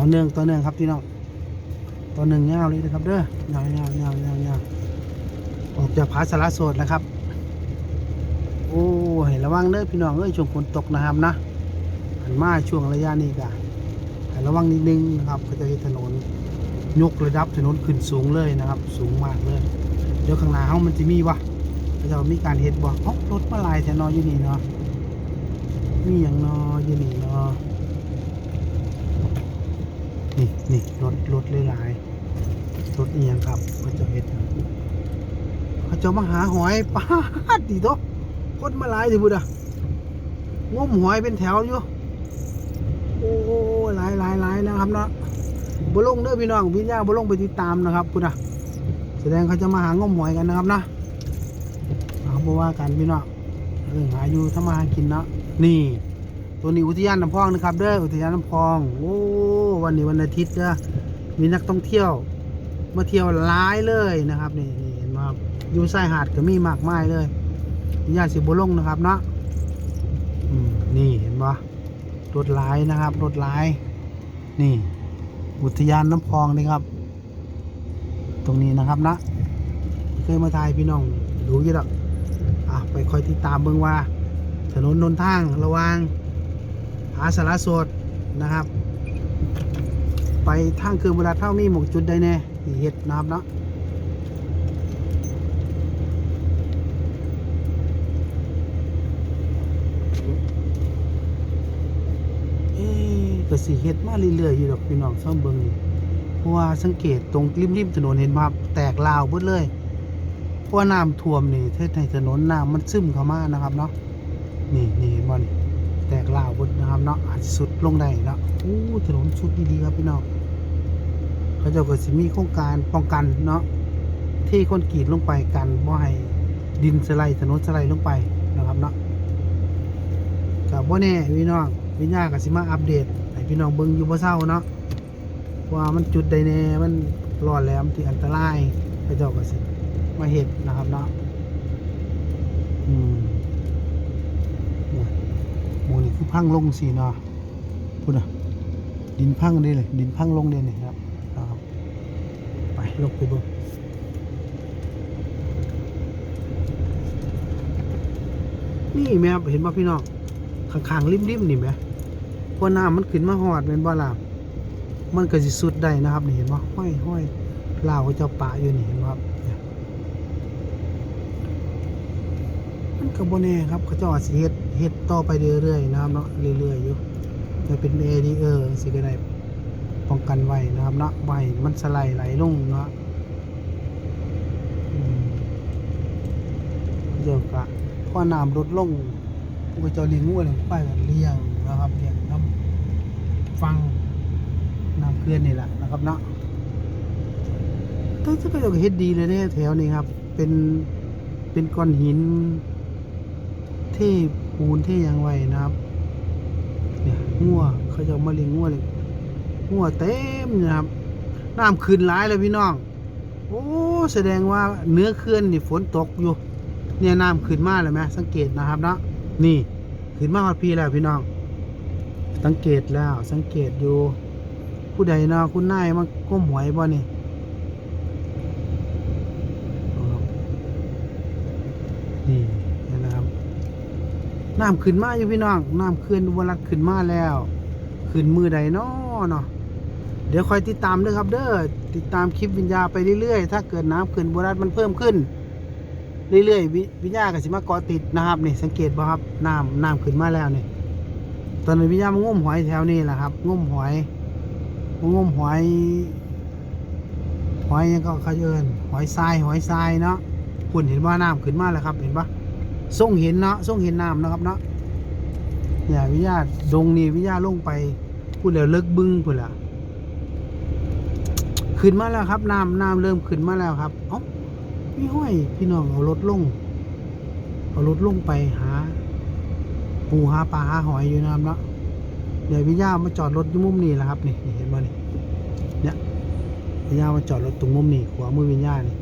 ต่อเนื่งต่อเนื่งครับพี่น้องต่อเนื่องาเลยนะครับเด้อยาวยาวยาวยาวยาวออกจากผาสารโสดนะครับ โอ้ยระวังเด้อพี่น้องเอ้ยช่วงฝนตกนะครับนะหันมาช่วงระยะนี้ก็ให้ระวังนิดนึงนะครับก็จะเห็นถนนยกระดับถนนขึ้นสูงเลยนะครับ สูงมากเลยเดี๋ยวข้างหน้าเฮามันจะมีวะเขาจะมีการเฮ็ดบ่เอ้ารถมาลายแต่นออยู่นี่เนาะมีอย่างนออยู่นี่เนาะ นี่นี่รถรถหลายรถอียงครับเขาจะเฮ็ดนะเขามาหาหอยปาดดิโตคนมาหลายสิบุดอะงมหอยเป็นแถวอยู่โอ้หลายหลายหลายนะครับเนาะบ่ลงเด้อพี่น้องพี่ย่าบ่ลงไปติดตามนะครับพุดอะแสดงเขาจะมาหางมหอยกันนะครับนะเอาบอกว่ากันพี่เนาะเรื่องหาอยู่ทำมาหากินเนาะนี่ ตัวนี้อุทยานน้ำพองนะครับ เด้ออุทยานน้ำพองโอ้ วันนี้วันอาทิตย์เด้อมีนักท่องเที่ยวมาเที่ยวหลายเลยนะครับนี่นี่เห็นไหมครับอยู่ชายหาดก็มีมากมายเลยญาติสิบุลงนะครับเนาะนี่เห็นปะรถหลายนะครับรถหลาย นี่ อุทยานน้ำพองนี่ครับ ตรงนี้นะครับนะเคยมาถ่ายพี่น้องดูยู่ดอกอะไปคอยติดตามเบิ่งว่า ถนนนนทางระวางผาสารสดนะครับ ไปทางเคืองเวลาเท่ามีหมกจุดใดแน่ที่เฮ็ดนะครับเนาะเอ๊ก็สิเฮ็ดมาเรื่อยๆอยู่ดอกพี่น้องซ่อมเบิงนี่เพราะว่าสังเกตตรงริมริมๆถนนเห็นมาแตกลาวหมดเลยเพราะว่าน้ำท่วมนี่เทศในถนนน้ำมันซึมเข้ามานะครับเนาะนี่นี่เห็นบ่นี่ แตกลาวหมดนะครับเนาะอาจจะสุดลงได้เนาะโอ้ถนนสุดดีๆครับพี่น้องเขาเจ้าก็สิมีโครงการป้องกันเนาะที่คนกรีดลงไปกันบ่ให้ดินสไลด์ถนนสไลด์ลงไปนะครับเนาะกับบ่แน่พี่น้องวิญญาก็สิมาอัปเดตให้พี่น้องเบิ่งอยู่บ่เศร้าเนาะว่ามันจุดใดแน่มันรอดแหลมที่อันตรายพระเจ้าก็สิมาเห็ดนะครับเนาะอืม คือพังลงสิเนาะพูดนะดินพังได้เลย ดินพังลงได้เลยครับนะครับไปลงไปเบิ่งนี่แม่ครับเห็นป่ะพี่น้องข้างๆริมๆนี่ไหมพราะน้ำมันขึ้นมาหอดเป็นบ่อลามมันก็สิสุดได้นะครับนี่เห็นไหมห้อยห้อยลาวเจ้าป่าอยู่นี่เห็นไหมครับ ก็บ่แน่ครับเขาเจ้าอาจสิเฮ็ดเฮ็ดต่อไปเรื่อยๆนะครับเนาะเรื่อยๆอยู่แต่เป็นเอดีเออสิก็ได้ป้องกันไว้นะครับเนาะไว้มันสไลด์ไหลลงเนาะเดี๋ยวก็พอน้ำลดลงพวกเจ้าเลี้ยงงูเลี้ยงควายเลี้ยงนะครับเลี้ยงน้ำฟังน้ำเกลือนนี่แหละนะครับเนาะถ้าจะก็จะเฮ็ดดีเลยเนี่ยแถวนี้ครับ เป็นเป็นก้อนหิน เทปูนเทหยางไว้นะครับ เนี่ยงัวเขาจะมาเลี้ยงงัวเลยงัวเต็มนะครับน้ำขึ้นหลายเลยพี่น้อง โอ้แสดงว่าเนื้อเขื่อนนี่ฝนตกอยู่ เนี่ยน้ำขึ้นมากเลยไหมสังเกตนะครับเนาะนี่ขึ้นมาฮอดพี่แล้วพี่น้อง สังเกตแล้วสังเกตอยู่ ผู้ใดเนาะคุณนายมาก้มหวยบ่นี่อ๋อนี่นะครับ น้ำขึ้นมาอยู่พี่น้องน้ำขึ้นอุบลรัตน์ขึ้นมาแล้วขึ้นมือใดเนาะเนาะเดี๋ยวคอยติดตามด้วยครับ เด้อติดตามคลิปวิญญาไปเรื่อยๆ ถ้าเกิดน้ำขึ้นอุบลรัตน์มันเพิ่มขึ้น เรื่อยๆวิญญาก็สิมาเกาะติดนะครับนี่สังเกตบ่ครับน้ำน้ำขึ้นมาแล้วนี่ตอนนี้วิญญามางมหอยแถวนี้แหละครับงมหอยงมหอยหอยยังก็เขาเอินหอยทรายหอยทรายเนาะคุณเห็นว่าน้ำขึ้นมาแล้วครับ เห็นปะ ส่งเห็นเนาะส่งเห็นน้ำนะครับเนาะเนี่ยวิญญาดงนี่วิญญาลงไปพูดแล้วเลิกบึ้งพูดละขึ้นมาแล้วครับน้ำน้ำเริ่มขึ้นมาแล้วครับเอ้าพี่ห้อยพี่น้องเอารถลงเอารถลงไปหา ปูหาปลาหาหอยอยู่นะครับเนาะเดี๋ยววิญญามาจอดรถอยู่มุมนี้แหละครับนี่เห็นบ่นี่เนี่ยวิญญามาจอดรถตรงมุมนี้ขวามือวิญญานี่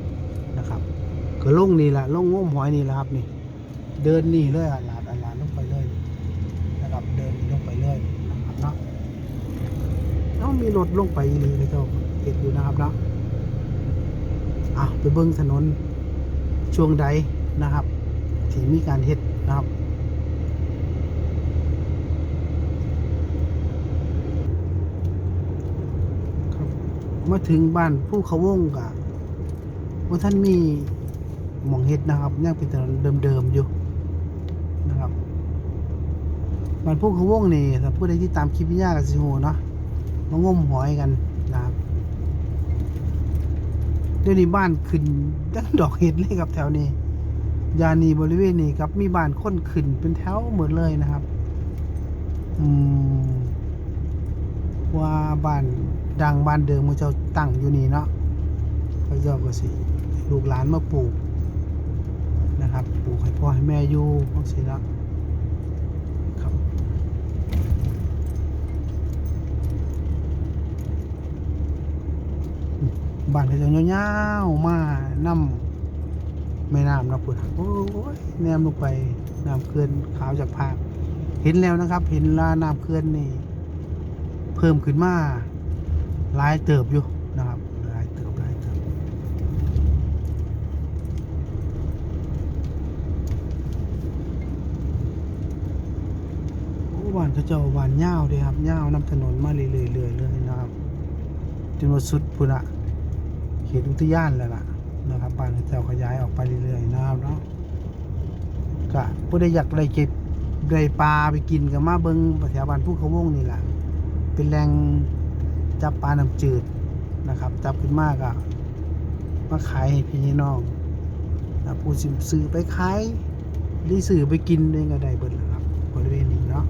นะครับก็ลงนี่แหละลงงมหอยนี่แหละครับนี่ เดินหนีเลยอะหลาดอะหลาดลงไปเลยนะครับเดินลงไปเลยนะครับเนาะเอ้ามีรถลงไปอีหลีเขาเจ้าเห็นอยู่นะครับเนาะอะไปเบิ่งถนนช่วงใดนะครับที่มีการเฮ็ดนะครับครับมาถึงบ้านผู้เขาวงกะว่าท่านมีหมองเฮ็ดนะครับยังเป็นถนนเดิมๆอยู่นะครับ บ้านผู้เขาวงนี่ถ้าผู้ใดที่ตามคลิปวิญญากับสิโหเนาะมางมหอยกันนะครับเดี๋ยวนี้บ้านขึ้นตั้งดอกเห็ดเลยครับแถวนี้ยานีบริเวณนี้ครับมีบ้านค้นขึ้นเป็นแถวหมดเลยนะครับ อืมว่าบ้านดังบ้านเดิมมันเจ้าตั้งอยู่นี่เนาะเขาเจ้าก็สิลูกหลานมาปลูกนะครับ ปลูกให้พ่อให้แม่อยู่พังสิละครับ บ้านเขาจ้ายาวๆมาน้ำแม่น้ำนะพุ่นโอ้ยแนมลงไปน้ำเขื่อนขาวจากภาคเห็นแล้วนะครับ เห็นลาน้ำเขื่อนนี่ เพิ่มขึ้นมาหลายเติบอยู่นะครับหลายเติบหลายเติบโอ้บ้านเขาเจ้าบ้านยาวเลยครับยาวนำถนนมาเรื่อยๆเรื่อยๆเลยนะครับจนว่าสุดพุ่นอะ เขตอุทยานแล้วล่ะนะครับบ้านเจ้าขยายออกไปเรื่อยๆนะครับเนาะก็ผู้ใดอยากได้เก็บได้ปลาไปกินก็มาเบิงแถวบ้านผู้เขาวงนี่แหละเป็นแรงจับปลาน้ำจืดนะครับ จับขึ้นมากอะมาขายให้พี่น้องนะผู้สิซื้อไปขายหรือซื้อไปกินเองก็ได้เบิดแหละครับบริเวณนี้เนาะ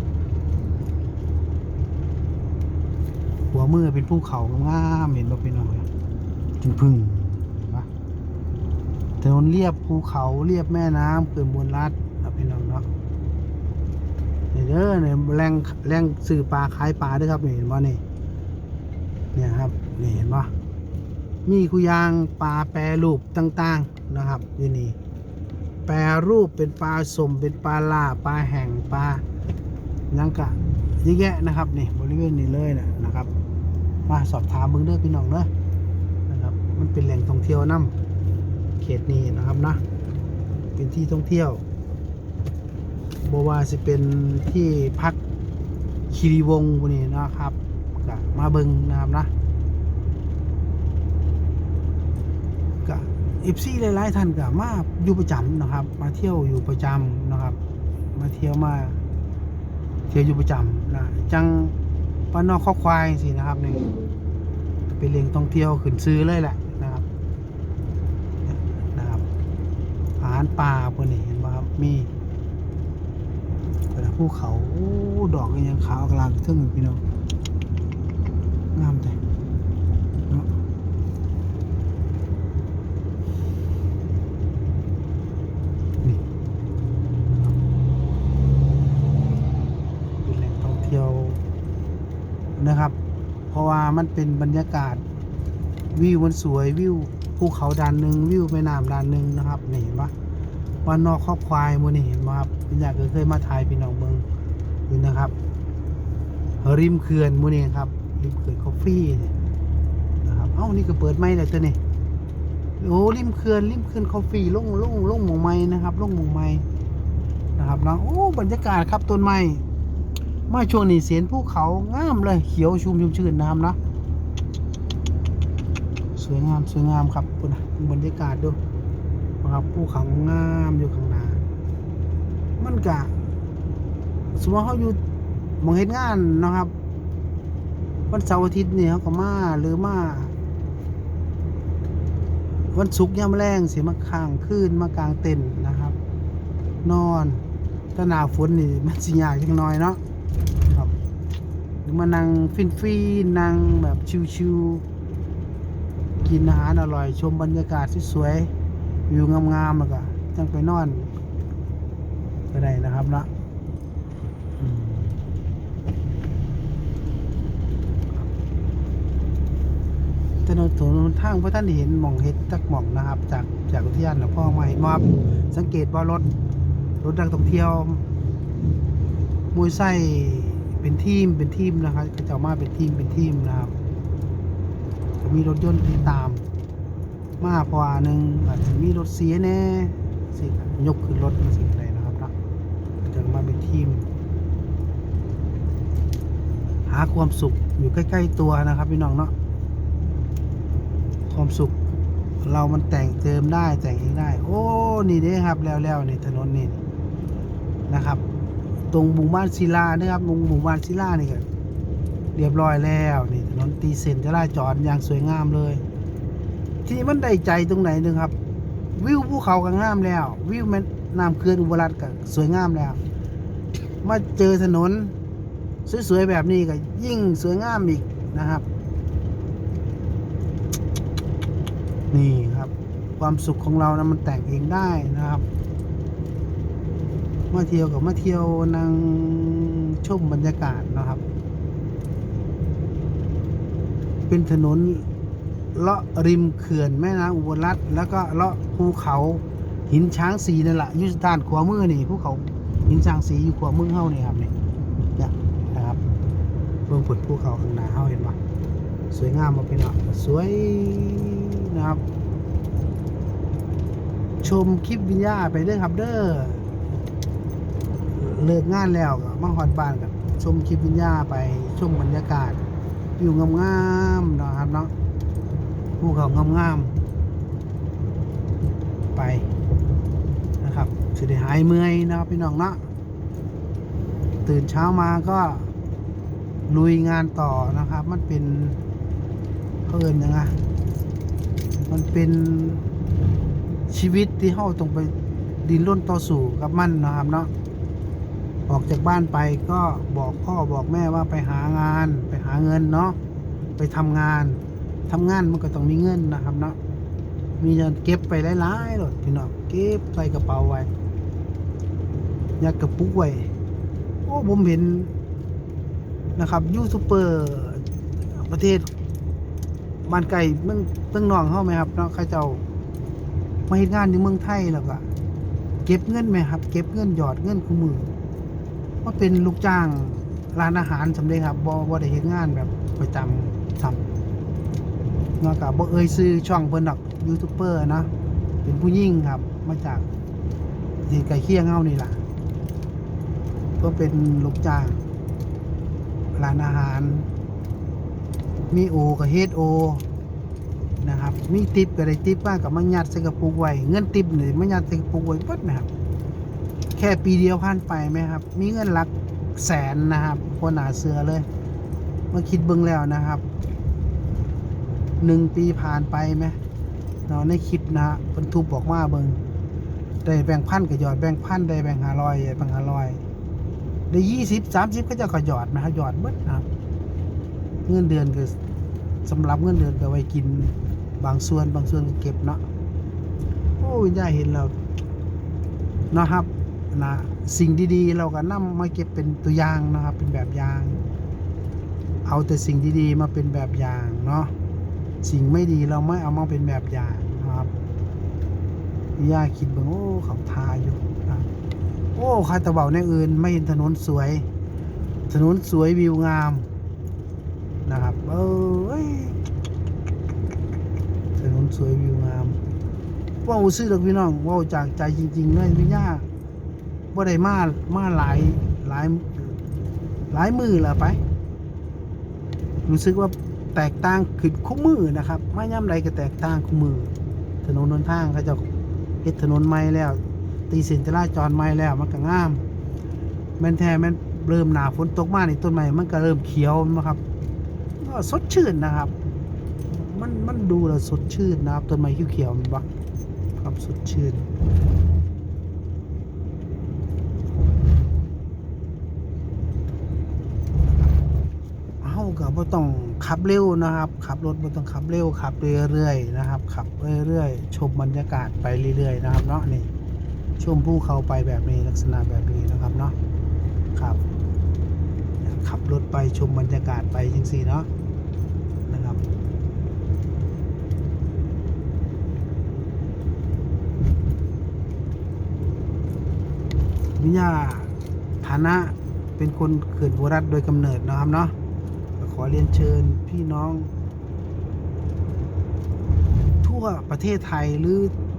หัวมือเป็นภูเขางามเห็นบ่พี่น้อง จิงพึ่งเห็นปะถนนเรียบภูเขาเรียบแม่น้ำเขื่อนบนรัดนะพี่น้องเนาะนี่เด้อเนี่ยแรงแรงสื่อปลาขายปลาด้วยครับนี่เห็นป่ะนี่เนี่ยครับนี่เห็นป่ะมีคุยางปลาแปรรูปต่างๆนะครับอยู่นี่แปรรูปเป็นปลาสมเป็นปลาล่าปลาแห้งปลานังกะเยอะแยะนะครับนี่บริเวณนี้เลยนะนะครับ มาสอบถามเบิ่งเด้อพี่น้องเด้อะ มันเป็นแหล่งท่องเที่ยวน้ำเขตนี้นะครับนะเป็นที่ท่องเที่ยวบว่าสิเป็นที่พักคีรีวงศ์พวกนี้นะครับก็มาเบิงนะครับนะก็เอฟซีหลายๆท่านก็มาอยู่ประจำนะครับ มาเที่ยวอยู่ประจำนะครับ มาเที่ยวมา เที่ยวอยู่ประจำนะจังป้านนอกข้อควายสินะครับนี่เป็นเรื่องท่องเที่ยวขึ้นซื้อเลยแหละนะครับนะครับอาหารป่าพวกนี้เห็นไหมครับมีแต่ภูเขาโอ้ดอกยังขาวกลางทึ่งพี่น้องงามใจเนาะนี่แหล่งท่องเที่ยวนะครับ เพราะว่ามันเป็นบรรยากาศวิวมันสวยวิวภูเขาด้านหนึ่งวิวแม่น้ำด้านหนึ่งนะครับนี่เห็นปะ ว่านนอกครอบควายมูนี่เห็นไหมครับเป็นอยากเคยมาถ่ายพี่น้องเบิงอยู่นะครับ ริมเขื่อนมูนี่ครับ ริมเขื่อนคอฟฟี่นะครับเอ้านี่ก็เปิดไม้แล้วตัวนี่โอ้ริมเขื่อนริมเขื่อนคอฟฟี่ล่งลงลงหมองไม้นะครับล่งหมองไม้นะครับนะโอ้บรรยากาศครับต้นไม้มาช่วงนี้เสียนภูเขางามเลยเขียวชุ่มชุ่มชื่นน้ำนะสวยงามสวยงามครับคุณนบรรยากาศดู นะครับภูเขางามอยู่ข้างหน้า มันกะสมมติเขาอยู่มองเฮ็ดงานนะครับวันเสาร์อาทิตย์เนี่ยเขาก็มาหรือมาวันศุกร์ยามแรงสิมาค้างคืนมากลางเต็นนะครับ นอนถ้าหนาฝนนี่มันสิยากจังน้อยเนาะครับหรือมานั่งฟินฟีนนั่งแบบชิวๆกินอาหารอร่อยชมบรรยากาศสวยๆ วิวงามๆแล้วก็จังไปนอนก็ได้นะครับนะถนนถนนทางพระท่านเห็นหม่องเฮ็ดจักหม่องนะครับ จากจากอุทยานหลวงพ่อมาเห็นมอบสังเกตว่ารถรถนักท่องเที่ยวมวยไส้เป็นทีมเป็นทีมนะครับก็จะมาเป็นทีมเป็นทีมนะครับมีรถยนต์ที่ตาม มาพราะว่าหนึ่งอาจจะมีรถเสียแน่สิยกขึ้นรถมาสิ่งอะไรนะครับเนาะจะมาเป็นทีม หาความสุขอยู่ใกล้ ๆ ตัวนะครับพี่น้องเนาะความสุขเรามันแต่งเติมได้แต่งเองได้ โอ้นี่เด้ครับแล้วแล้วนี่ถนนนี่นะครับ ตรงหมู่บ้านศิลานะครับตรงหมู่บ้านศิลานี่ก็เรียบร้อยแล้วนี่ถนนตีเส้นจราจรอย่างสวยงามเลย ที่มันได้ใจตรงไหนนึงครับ วิวภูเขาก็งามแล้ว วิวแม่น้ำเขื่อนอุบลรัตน์ก็สวยงามแล้ว มาเจอถนน สวยๆแบบนี้ก็ยิ่งสวยงามอีกนะครับ นี่ครับ ความสุขของเรานะมันแต่งเองได้นะครับมาเที่ยวกับมาเที่ยวนั่งชมบรรยากาศนะครับ เป็นถนน เลาะริมเขื่อนแม่น้ำอุบลรัตน์แล้วก็เลาะภูเขาหินช้างสีนั่นแหละยุทธานขวามือนี่ภูเขาหินช้างสีอยู่ขวามือเฮานี่ครับนี่เนี่ยนะครับเบื้องผลภูเขาข้างหน้าเฮาเห็นปะสวยงามมาเป็นอะสวยนะครับ ชมคลิปวิญญาไปเด้อครับเด้อเลิกงานแล้วก็มาฮอดบ้านกับชมคลิปวิญญาไปชมบรรยากาศอยู่งามๆนะครับเนาะ ภูเขางามๆไปนะครับสิได้หายเมื่อยนะครับพี่น้องเนาะตื่นเช้ามาก็ลุยงานต่อนะครับ มันเป็นเพิ่นยังไงมันเป็นชีวิตที่เฮาต้องไปดินร่นต่อสู้กับมันนะครับเนาะออกจากบ้านไปก็บอกพ่อบอกแม่ว่าไปหางาน ไปหาเงินเนาะไปทำงาน ทำงานมันก็ต้องมีเงินนะครับเนาะมีเงินเก็บไปหลายๆหลดพี่น้องเก็บใส่กระเป๋าไว้ยัดกระปุกไว้โอ้ผมเห็นนะครับยูทูบเบอร์ประเทศบ้านไก่เมืองเมืองนองเฮาไหมครับเนาะเขาเจ้ามาเฮ็ดงานอยู่เมืองไทยแล้วก็เก็บเงินไหมครับ เก็บเงินหยอดเงินคู่มือว่าเป็นลูกจ้างร้านอาหารสำเร็จครับบ่บ่ได้เฮ็ดงานแบบประจำซ้ำ เนาะก็บ่เอ่ยซื้อช่องเพิ่นดอกยูทูบเบอร์นะเป็นผู้หญิงครับ มาจากที่ใกล้เคี้ยงเฮานี่แหละก็เป็นลูกจ้างร้านอาหาร มีโอกับเฮดโอนะครับ มีติปก็ได้ติปมากกับมายัดใส่กระปุกไว้เงินติปนี่มายัดใส่กระปุกไว้เปิดนะครับแค่ปีเดียวผ่านไปไหมครับ มีเงินหลักแสนนะครับคนหนาเสือเลยมาคิดเบิ่งแล้วนะครับ หนึ่งปีผ่านไปไหมเนาะในคลิปนะฮะคนทุบบอกว่าเบิงได้แบ่งพันกับหยอดแบ่งพันได้แบ่งหารอยแบ่งหารอยได้ยี่สิบสามสิบก็จะก็หยอดนะครับหยอดเบิดนะครับ เงินเดือนก็สำหรับเงินเดือนก็ไว้กินบางส่วนบางส่วนก็เก็บเนาะโอ้วิญาเห็นแล้วนะครับนะสิ่งดีๆ เราก็นำมาเก็บเป็นตัวอย่างนะครับ เป็นแบบอย่าง เอาแต่สิ่งดีๆมาเป็นแบบอย่างเนาะ สิ่งไม่ดีเราไม่เอามาเป็นแบบอย่างนะครับวิญญาคิดเบิ่งโอ้เขาทาอยู่นะโอ้คาตะเบาในอื่น ไม่เห็นถนนสวย ถนนสวยวิวงาม นะครับ เอ้ยถนนสวยวิวงาม ว่าซื้อดอกพี่น้องว่าจากใจจริงๆเลยพี่ย่าว่าได้มามาหลายหลายหลายมือละไป รู้สึกว่า แตกต่างขึ้นคู่มือนะครับไมาย่ำใดก็แตกต่างคู่มือ ถนนนนทางเขาจะเฮ็ดถนนใหม่แล้ว ตีเส้นจราจรใหม่แล้วมันก็งามแม่นแท้แม่นเริ่มหนาฝนตกมาในต้นไม้มันก็เริ่มเขียวนะครับก็สดชื่นนะครับ มันมันดูแล้วสดชื่นนะครับต้นไม้เขียวๆมันบักครับสดชื่นเฮาก็ บ่ต้องขับเร็วนะครับ ขับรถบ่ต้องขับเร็วขับเรื่อยๆนะครับ ขับเรื่อยๆ ชมบรรยากาศไปเรื่อยๆนะครับเนาะนี่ชมภูเขาไปแบบนี้ลักษณะแบบนี้นะครับเนาะครับขับรถไปชมบรรยากาศไปจังซี่เนาะนะครับวิญญาฐานะเป็นคนเขื่อนอุบรัฐโดยกำเนิดนะครับเนาะ ขอเรียนเชิญพี่น้อง ทั่วประเทศไทยหรือ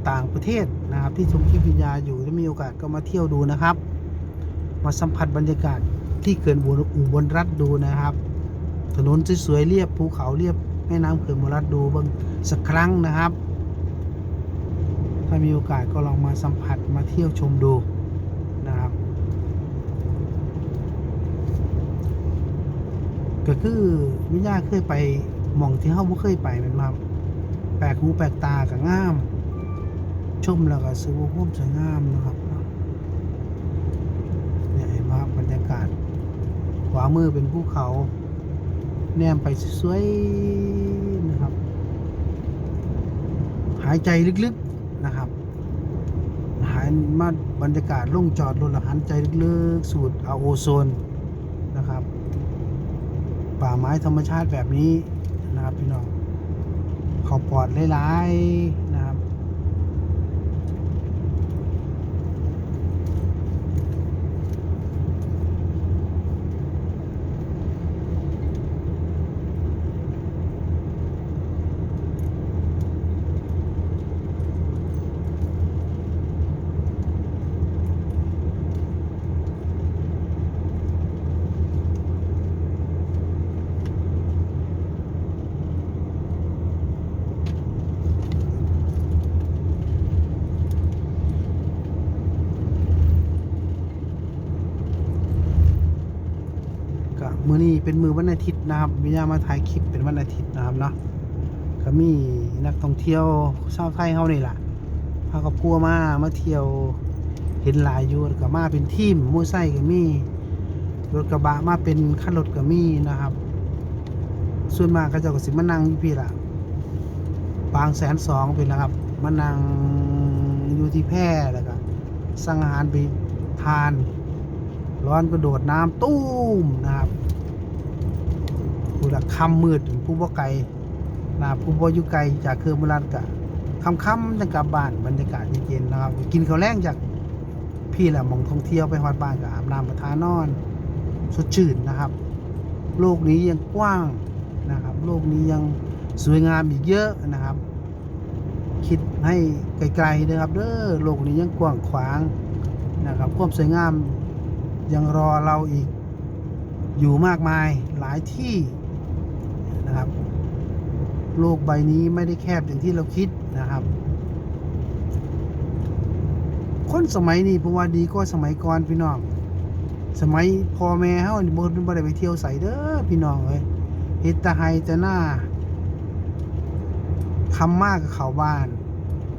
ต่างประเทศนะครับ ที่ชมคลิปวิญญาอยู่ถ้ามีโอกาสก็มาเที่ยวดูนะครับ มาสัมผัสบรรยากาศที่เขื่อนอุบลรัฐดูนะครับ ถนนสวยๆเรียบภูเขาเรียบแม่น้ำเขื่อนอุบรัฐดูบางสักครั้งนะครับ ถ้ามีโอกาสก็ลองมาสัมผัสมาเที่ยวชมดูนะครับ ก็คือวิญญาเคยไปหม่องที่เฮาบ่เคยไปแมันมาแปลกหูแปลกตากับงาม ชมแล้วก็ซื้อว่าพมสวยงามนะครับเนี่ยเห็นไหมครับรรยากาศ ขวามือเป็นภูเขา แนมไปสวยๆนะครับ หายใจลึกๆนะครับหายมาบรรยากาศลงจอดรถล้วหันใจลึกๆสูดเอาโอโซน ป่าไม้ธรรมชาติแบบนี้นะครับพี่น้องขอปลอดหลายๆ อนี้เป็นมือวันอาทิตย์นะครับวิญญามาถ่ายคลิปเป็นวันอาทิตย์นะครับเนาะก็มีนักท่องเที่ยวชาวไทยเฮานี่แหละพาครอบครัวมามาเที่ยวเห็นหลายอยู่แล้วก็มาเป็นทีมมูไซค์ก็มีรถกระบะมาเป็นคันรถก็มีนะครับ ส่วนมากก็เจะก็สิมานั่งยู่พี่ละบางแสนสองเป็นนะครับมานั่งอยู่ที่แพร่แล้วก็สั่งอาหารไปทาน ร้อนก็โดดน้ำตู้มนะครับ ผู้ละคำมืดผู้บ่ไกลนะผู้บ่อยู่ไกลจากเครือโบราณกะคำค่ำๆจังกลับบ้านบรรยากาศเย็นๆนะครับ กินข้าวแรงจากพี่แหละมองท่องเที่ยวไปฮอดบ้านกับอาบน้ำประทานอน สดชื่นนะครับ โลกนี้ยังกว้างนะครับ โลกนี้ยังสวยงามอีกเยอะนะครับ คิดให้ไกลๆนะครับเด้อโลกนี้ยังกว้างขวางนะครับความสวยงามยังรอเราอีกอยู่มากมายหลายที่ นะครับ โลกใบนี้ไม่ได้แคบอย่างที่เราคิดนะครับ คนสมัยนี้ผมว่าดีก็สมัยก่อนพี่น้อง สมัยพ่อแม่เฮาบ่บ่ได้ไปเที่ยวใส่เด้อพี่น้องเอ้ยเฮ็ดตะไห้แต่หน้าคำมากกับเขาบ้าน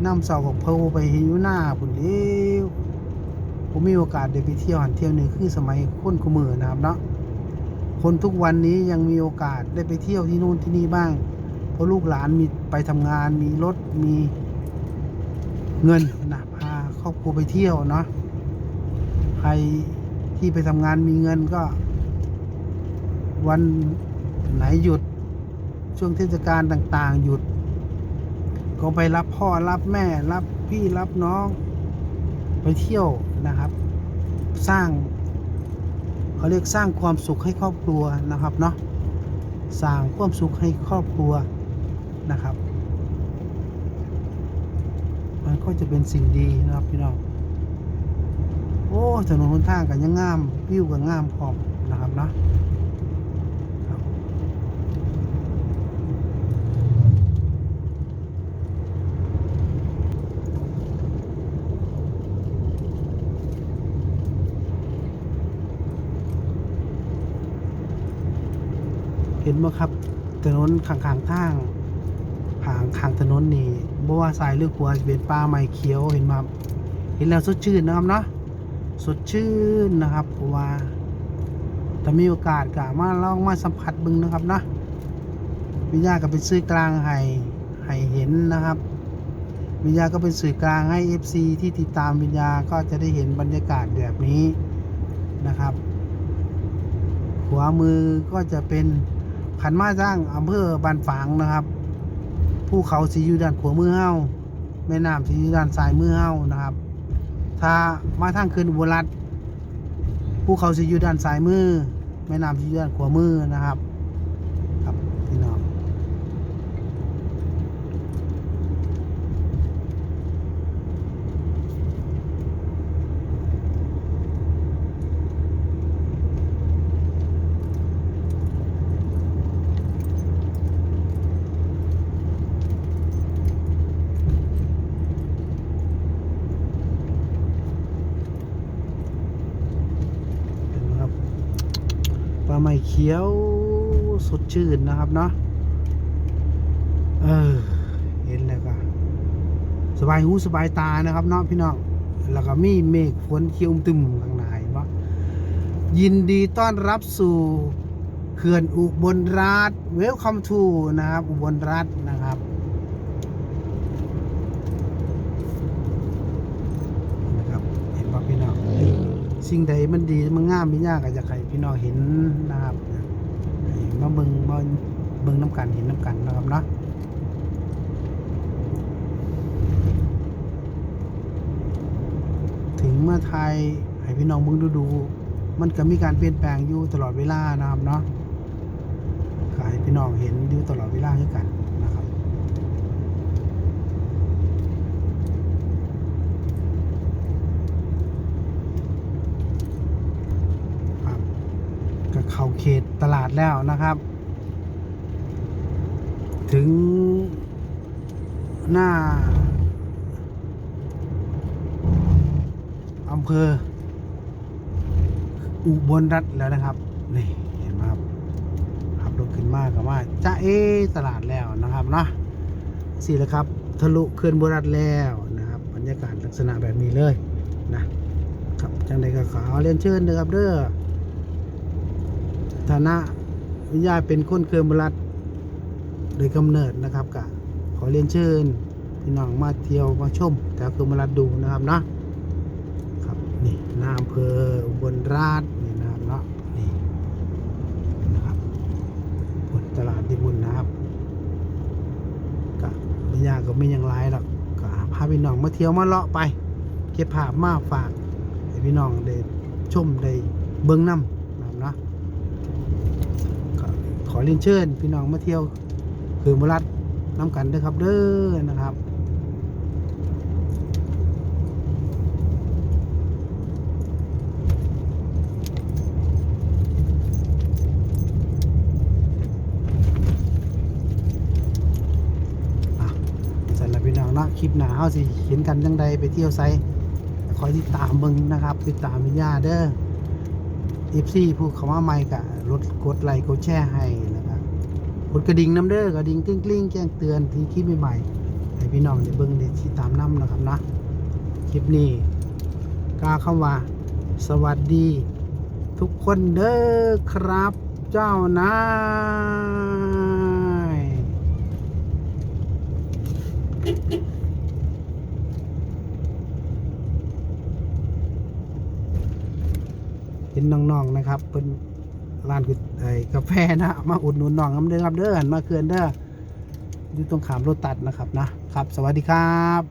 น้ำเสากับเพลไปเฮ็ดอยู่หน้าพุ่นเดียวผมมีโอกาสได้ไปเที่ยวหันเที่ยวหนึ่งคือสมัยคนกุมือนะครับเนาะ คนทุกวันนี้ยังมีโอกาสได้ไปเที่ยวที่นู่นที่นี่บ้าง เพราะลูกหลานมีไปทำงาน มีรถมีเงินนะพาครอบครัวไปเที่ยวเนาะใครที่ไปทำงานมีเงินก็ วันไหนหยุดช่วงเทศกาลต่างๆ หยุด ก็ไปรับพ่อรับแม่รับพี่รับน้อง ไปเที่ยวนะครับ สร้าง เขาเรียกสร้างความสุขให้ครอบครัวนะครับเนาะสร้างความสุขให้ครอบครัวนะครับ มันก็จะเป็นสิ่งดีนะครับพี่น้องโอ้ถนนหนทางกันยังงามวิวกันงามพร้อมนะครับเนาะ ห็นไหมครับ ถนนข้างๆทางห่างข้างถนนนี่บ่ว่าซ้ายหรือขวาจะเป็นป่าไม้เขียวเห็นมครับเห็นแล้วสดชื่นนะครับเนาะสดชื่นนะครับเพราะว่าถ้ามีโอกาสก็มาลองมาสัมผัสบึงนะครับนะวิญญาก็เป็นสื่อกลางให้ให้เห็นนะครับ วิญญาก็เป็นสื่อกลางให้ FC ที่ติดตามวิญญาก็จะได้เห็นบรรยากาศแบบนี้นะครับ ขวามือก็จะเป็น ขันมาจ้างอำเภอบานฝางนะครับภูเขาสีอยู่ด้านขวามือเฮาแม่น้ำสีอยู่ด้านซ้ายมือเฮานะครับ ถ้ามาทางคืนอุบลรัตภูเขาสีอยู่ด้านซ้ายมือ แม่น้ำสีอยู่ด้านขวามือนะครับพี่น้องเห็นไหมครับปลาไหม เขียวสดชื่นนะครับเนาะเออเห็นแล้วก็สบายหูสบายตานะครับเนาะพี่น้องแล้วก็มีเมฆฝนเขียวตึมข้างในเนาะยินดีต้อนรับสู่เขื่อนอุบลราชเวลคัมทูนะครับ อุบลราชนะครับ นะครับ เห็นป่ะพี่น้อง สิ่งใดมันดีมันงามมันยากก็จะใครพี่น้องเห็นนะครับมาเบิงมาเบิงน้ำกันเห็นน้ำกันนะครับเนาะถึงเมื่อไทยให้พี่น้องเบิงดูดู มันก็มีการเปลี่ยนแปลงอยู่ตลอดเวลานะครับเนาะก็ให้พี่น้องเห็นอยู่ตลอดเวลาคือกันนะครับ ครับก็ เข้าเขตตลาดแล้วนะครับ ถึงหน้าอำเภอ อุบลรัฐแล้วนะครับ นี่ เห็นไหมครับขับรถขึ้นมากับว่าจะเอตลาดแล้วนะครับเนาะสี่แล้วครับ ทะลุเขื่อนบุรีรัฐแล้วนะครับ บรรยากาศลักษณะแบบนี้เลยนะครับจังใดก็ขอเรียนเชิญนะครับเด้อ ฐานะวิญญาณเป็นคนเขื่อนบุรีรัฐโดยกำเนิดนะครับก็ขอเรียนเชิญพี่น้องมาเที่ยวมาชมแถวเขื่อนบุรีรัฐดูนะครับเนาะครับนี่หน้าอำเภออุบลราชนี่นะครับเนาะนี่นะครับบนตลาดดีบุญนะครับก็ไม่ยากก็ไม่ยังไรหรอกก็พาพี่น้องมาเที่ยวมาเลาะไป เก็บภาพมาฝากให้พี่น้องได้ชมได้เบิ้องน้ำนะครับเนาะก็ข อเรียนเชิญพี่น้องมาเที่ยวคือมรัดน้ำกันเด้อครับเด้อนะครับสำหรับพี่น้องนาะคลิปหนาเฮาสิเห็นกันจังใดไปเที่ยวไซคอยติดตามเบิ่งนะครับ ติดตามวิญญาเด้อ เอฟซีผู้เขามาใหม่กะรถกดไลค์กดแชร์ให้นะครับกดกระดิ่งน้ำเด้อกระดิ่งกลิ้งกลิ้งแจ้งเตือนที่คลิปใหม่ๆให้พี่น้องได้เบิ่งได้ติดตามน้ำนะครับนะคลิปนี้กล่าคำว่า สวัสดี ทุกคนเด้อครับ เจ้านาย ห็นน้องๆนะครับเป็นร้านกาแฟนะมาอุดหนุนน้องน้ำเด้อครับเด้อหันมาเคือนเด้ออยู่ตรงขามรถตัดนะครับนะครับ สวัสดีครับ